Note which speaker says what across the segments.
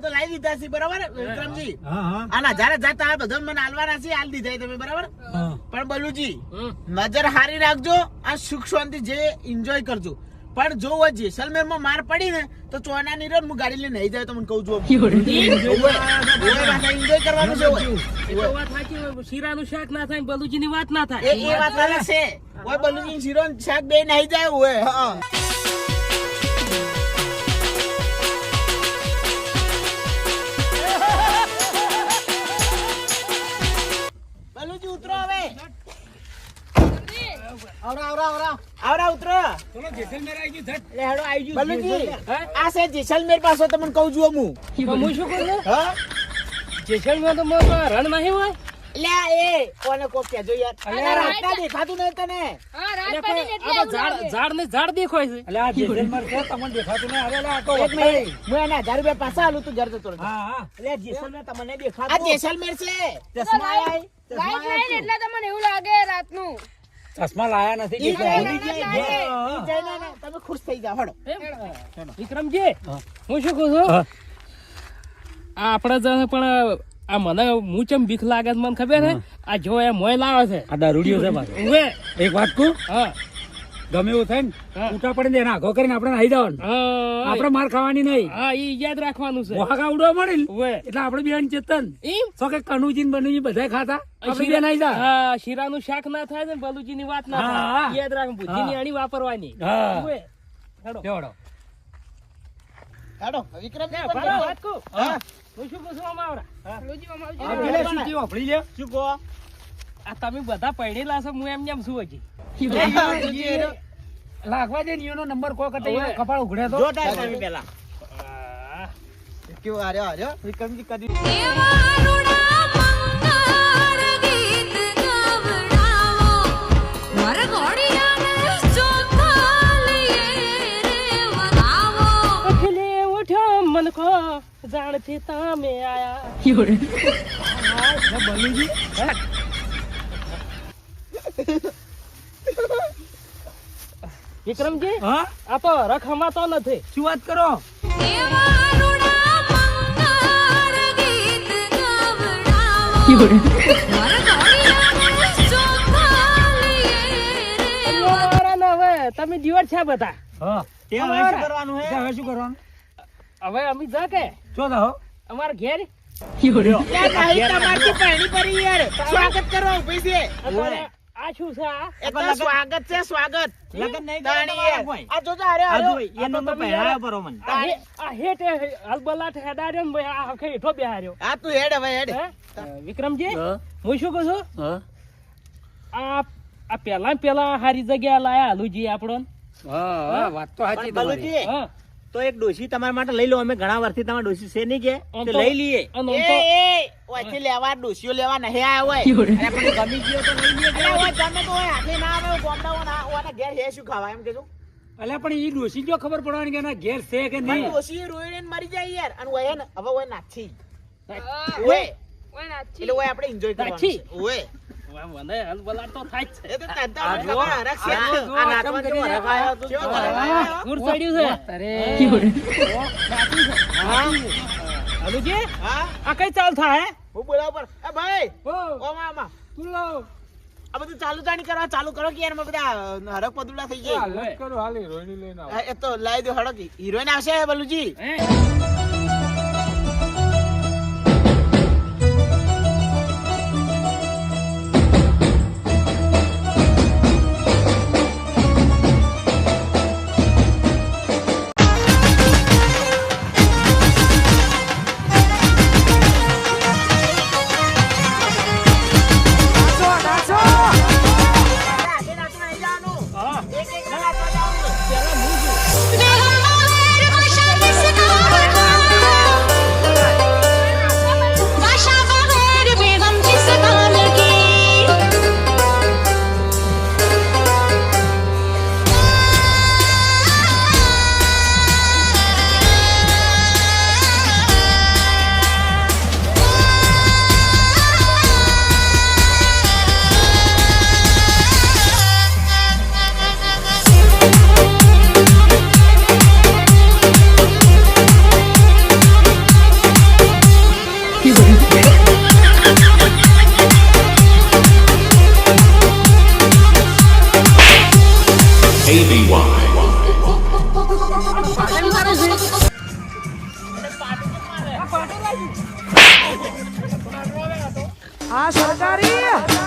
Speaker 1: તો લાવી દીધા છે બરાબર? વિક્રમજી. બધા મને છે દીધા તમે બરાબર? પણ બલુજી નજર હારી રાખજો આ સુખ શાંતિ જે એન્જોય કરજો. પણ જો હોય જેસલમેરમાં માર પડી ને તો ચોના ની હું ગાડી લઈને નહીં જાય તો મને કહું છું. એન્જોય કરવાનું છે?
Speaker 2: શીરાનું શાક ના થાય બલુજી ની વાત ના થાય.
Speaker 1: એ વાત અલગ છે. ઓય બલુજી શીરો શાક બે નહીં જાય હોય હા. આવરા આવરા આવરા આવરા ઉતરો.
Speaker 3: ચલો જેસલમેર આવી ગયું ધટ
Speaker 1: એટલે હેડો આવી ગયું બલુજી આ છે જેસલમેર પાસે તમને કહું છું હું
Speaker 2: હું શું કરું
Speaker 1: હા?
Speaker 2: જેસલમેર તો મોટો રણ નહીં હોય?
Speaker 1: લે એ કોને કોક કહેજો યાર. અરે રાસ્તા દેખાતું નહીં તને.
Speaker 4: હા રાત પડી એટલે
Speaker 2: ઝાડ ઝાડ ને ઝાડ દેખાય છે.
Speaker 3: એટલે આ જેસલમેર છે તમને દેખાતું નહીં. અરે આ તો
Speaker 1: એક મિનિટ. હું એના હજાર રૂપિયા પાછા આલું તું ઘર જતો
Speaker 3: હા હા.
Speaker 1: એટલે જેસલમેર તમને દેખાતું આ જેસલમેર છે. ચશ્મા આયા
Speaker 4: લાઈટ લાઈન એટલે તમને એવું લાગે રાતનું.
Speaker 3: ચશ્મા લાયા નથી
Speaker 1: તમે ખુશ થઈ જાઓ.
Speaker 2: હડો વિક્રમજી
Speaker 3: હું.
Speaker 2: શું કહું છું? આપણે જ પણ આ મને હું ચમ બીક લાગે છે મને ખબર છે? આ જો એ મોય લાવે છે.
Speaker 3: આ દારૂડિયો છે એક વાત કહું?
Speaker 2: હા.
Speaker 3: ગમે એવું થાય ને ઉઠા પડીને એને આઘો કરીને આપણે નાઈ જવાનું.
Speaker 2: હા
Speaker 3: આપણે માર ખાવાની નહીં.
Speaker 2: હા ઈ યાદ રાખવાનું છે.
Speaker 3: મોહાગા ઉડવા મળે એટલે આપણે બેન ચેતન.
Speaker 2: એમ
Speaker 3: કે કનુજી ને બનુજી બધા ખાતા? આપણે બે જા.
Speaker 2: હા શીરાનું શાક ના થાય ને બલુજી ની વાત ના થાય. યાદ રાખ બુદ્ધિ ની વાપરવાની.
Speaker 3: હા.
Speaker 2: હેડો.
Speaker 1: વિક્રમ
Speaker 2: વાત.
Speaker 1: હા.
Speaker 2: હું શું
Speaker 4: આવજો.
Speaker 3: શું?
Speaker 1: શું
Speaker 2: આ તમે બધા પડેલા છો હું એમ જેમ છું હજી.
Speaker 3: લાગવા દે ને એનો નંબર કો કટે. કપાળ ઉઘડે તો
Speaker 1: જો ટાઈમ પેલા કેવો આર્યો આર્યો વિક્રમજી કદી
Speaker 2: જાણથી તમે આયા વિક્રમજી
Speaker 3: હા?
Speaker 2: આ તો રખમાતો નથી.
Speaker 3: શું વાત કરો?
Speaker 2: તમે જીવર છે બધા.
Speaker 3: હા.
Speaker 1: તે હવે શું કરવાનું હે?
Speaker 3: હવે શું કરવાનું?
Speaker 2: હવે અમે જા કે.
Speaker 3: શું થાવ
Speaker 2: અમારા ઘેર.
Speaker 1: તમારથી પડી યાર. સ્વાગત કરવા ઊભી છે.
Speaker 2: આ શું છે આ?
Speaker 1: સ્વાગત છે સ્વાગત.
Speaker 5: લગન નહીં
Speaker 1: તાણી
Speaker 5: કરવાના
Speaker 1: યાર.
Speaker 5: કોઈ.
Speaker 1: આ જોજો આર્યો
Speaker 5: આ
Speaker 1: આર્યો
Speaker 5: જોઈ, એનો તો પહેરાયો પરો મને.
Speaker 2: આ હે- આ હેડાર્યો ને ભાઈ આ હખે હેઠો બેહાર્યો
Speaker 1: આ તું હેડ હવે હેડ.
Speaker 2: વિક્રમજી હું. શું કહું છું? આ આ પેલા પેલા હારી જગ્યા લાયા હલુજી આપણો
Speaker 3: હા વાત તો સાચી તમારી.
Speaker 2: હા.
Speaker 5: તો એક ડોસી તમારા માટે લઈ લો અમે ઘણા વર્ષથી તમારા ડોસી છે નહીં કે લઈ લઈએ.
Speaker 2: અને
Speaker 1: એ
Speaker 2: આમ
Speaker 1: એ ઓયથી લેવા ડોસીઓ લેવા નહીં આયા હોય.
Speaker 5: ગમી ગયો તો લઈ લઈએ
Speaker 1: અરે તો હાથે ના આવે ગોમડાઓ ઓના ઘેર હે શું ખાવા એમ કેજો
Speaker 3: અલ્યા પણ ઈ ડોશી જો ખબર પડવાની કે એના ઘેર છે કે નહીં?
Speaker 1: ડોસી રોઈને મરી જાય યાર અને ઓય ને હવે ઓય નાખી ઓય.
Speaker 4: ઓય. નાચી.
Speaker 1: એટલે ઓય આપણે એન્જોય
Speaker 2: નાખી?
Speaker 1: કરવાનું ઓય.
Speaker 2: મને હલબલાટ તો થાય છે.
Speaker 1: એ તો
Speaker 3: આ
Speaker 1: મને ખબર હરખ છે.
Speaker 5: આ
Speaker 1: આ
Speaker 5: આ નાચવાનું
Speaker 1: નાચવાનું
Speaker 5: કેવો આયો તો
Speaker 1: કેવો
Speaker 5: જો.
Speaker 1: હરખ આયો?
Speaker 2: છે.
Speaker 1: હા
Speaker 2: હલુજી
Speaker 1: હા
Speaker 2: આ કઈ ચાલ થાય હું?
Speaker 1: બોલાવ પર એ ભાઈ
Speaker 3: ઓ,
Speaker 1: ઓ મામા
Speaker 3: તું લાવ.
Speaker 1: આ બધું ચાલુ તાણી કરવા ચાલુ કરો કે યારમાં બધા હરક પદુડા થઈ જાય.
Speaker 3: લટ કરો, હાલ હીરોઈની લઈને આવો.
Speaker 1: એ તો લાવી દો હડક હિરોઈન આવશે બલુજી?
Speaker 2: હે?
Speaker 3: અરે કેમ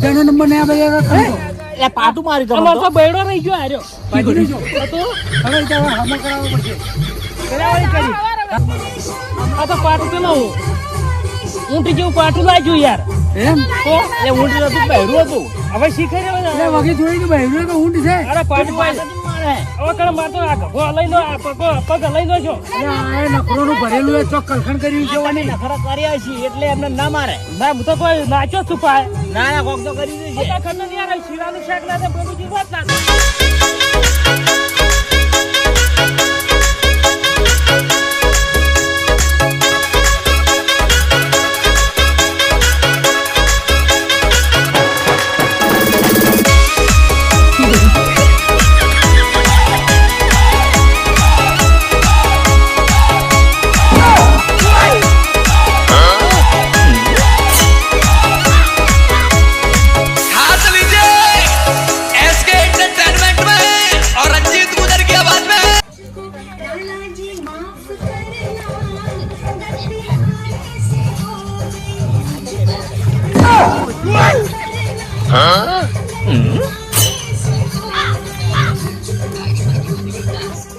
Speaker 3: બીજાનો નંબર નહીં આવે યાર
Speaker 5: પાટું મારી તો
Speaker 2: અમારો તો. બૈડો રહી ગયો
Speaker 3: નહીં જો.
Speaker 2: હતો
Speaker 3: હવે તો હવે કરાવવો પડશે.
Speaker 2: કરાવવાની કરી આ તો પાટું પેલો ઊંટ જેવું પાટું લાગ્યું યાર.
Speaker 3: એમ?
Speaker 2: તો?
Speaker 5: એટલે ઊંટ બહેરું હતું.
Speaker 2: હવે શીખાઈ
Speaker 3: એટલે
Speaker 2: રહ્યો
Speaker 3: વગી જોઈ તો બહેરું તો ઊંટ છે.
Speaker 2: અરે પાટું પાટું હવે કણ મારતો આ ગભો લઈ લો આ પગ પગ લઈ લો છો.
Speaker 3: આ ભરેલું એ ચોક કલખણ કર્યું છે
Speaker 5: જવાની નખરા કર્યા છે એટલે એમને ના મારે.
Speaker 2: ના હું તો કોઈ નાચો છુપાય
Speaker 5: ના ના કોક તો કરી
Speaker 2: ખંડ યાર શીરાનું શાક ના દે બધું વાત ના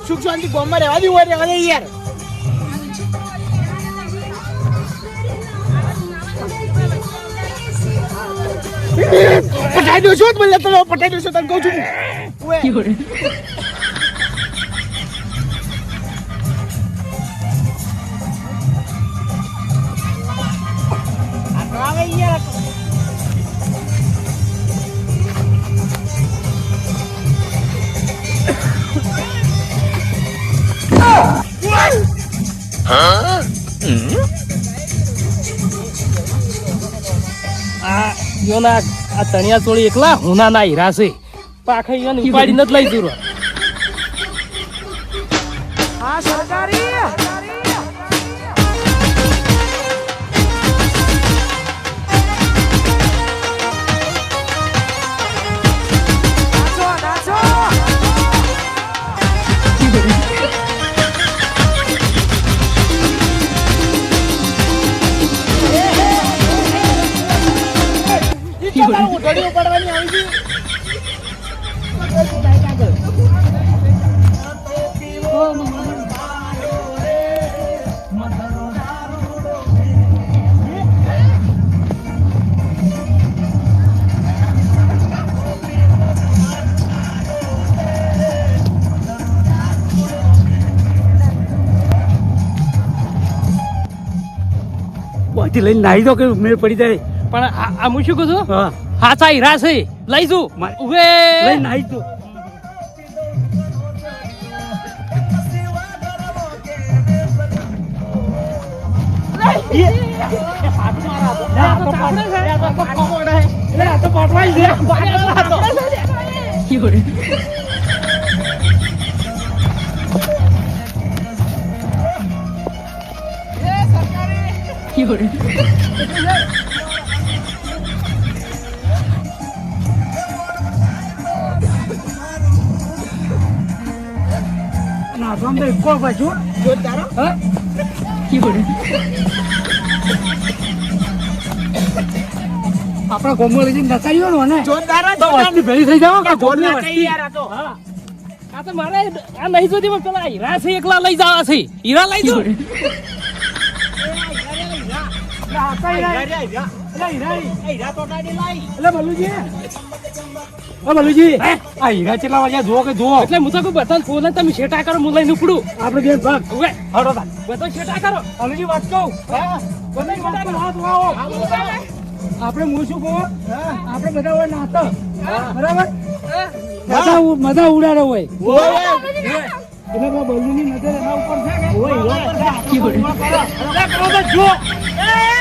Speaker 1: સુખ શાંતિ ગોમમાં રહેવા દે હોય રહેવા યાર. પટાઈ દો છો બોલે તો પટાઈ દો છો તને કહું છું.
Speaker 2: આ, યોના, આ તણિયા ચોળી એકલા હુના ના હીરા છે. પાખા યોને ઉપાડી નથી લઈ દૂર
Speaker 3: બધી લઈને નાહી દો કે મેળ પડી જાય.
Speaker 2: પણ આ હું શું કહું છું?
Speaker 3: હા.
Speaker 2: હાચા હીરા છે. લઈ
Speaker 3: જુ
Speaker 2: ઉભે
Speaker 3: લઈને નાહી દો. ના તો આમ તો એક પાછું
Speaker 1: જોરદાર હો.
Speaker 3: હા? આપણા ગોમો લઈ જઈને નચાવ્યો ને
Speaker 1: જોરદાર
Speaker 3: તો વસ્તી ભેળી થઈ જાવ કે
Speaker 1: ના
Speaker 3: વસ્તી?
Speaker 1: યાર આ તો.
Speaker 2: આ તો મારે આ નહીં જોતી પણ પેલા હીરા છે એકલા લઈ જવા છે હીરા લઈ
Speaker 6: જ તમે શેટા કરો હું લઈને ઉપડું
Speaker 3: આપણે બેન ભાગ.
Speaker 6: બધા શેટા કરો
Speaker 3: બલુજી વાત કહું. આપણે હું શું કહું આપણે બધા હોય નાતો બરાબર મજા ઉડાડે હોય એટલે પેલા બલ્લુની નજર એના ઉપર છે કે અલા, કરો તો જો.
Speaker 7: એટલો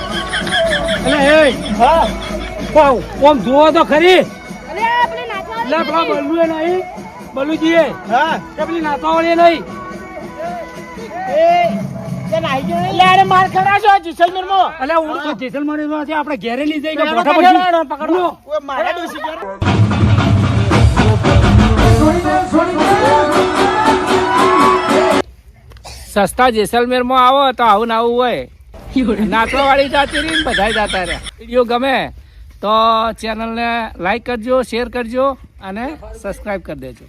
Speaker 3: એ, હા. ઓમ જોવો તો ખરી. એટલે પેલા બલ્લુ એ નહીં. બલ્લુજી એ
Speaker 1: હા.
Speaker 3: કે પેલી નાચવા એ નહીં. તો આપણે લઈ જઈ
Speaker 1: ઘેર.
Speaker 6: સસ્તા જેસલમેરમાં આવો તો આવું ને આવું હોય. નાચવા વાળી જાતી રહી બધા જતા રહ્યા. વીડિયો ગમે તો ચેનલને લાઈક કરજો શેર કરજો અને સબસ્ક્રાઈબ કરી દેજો.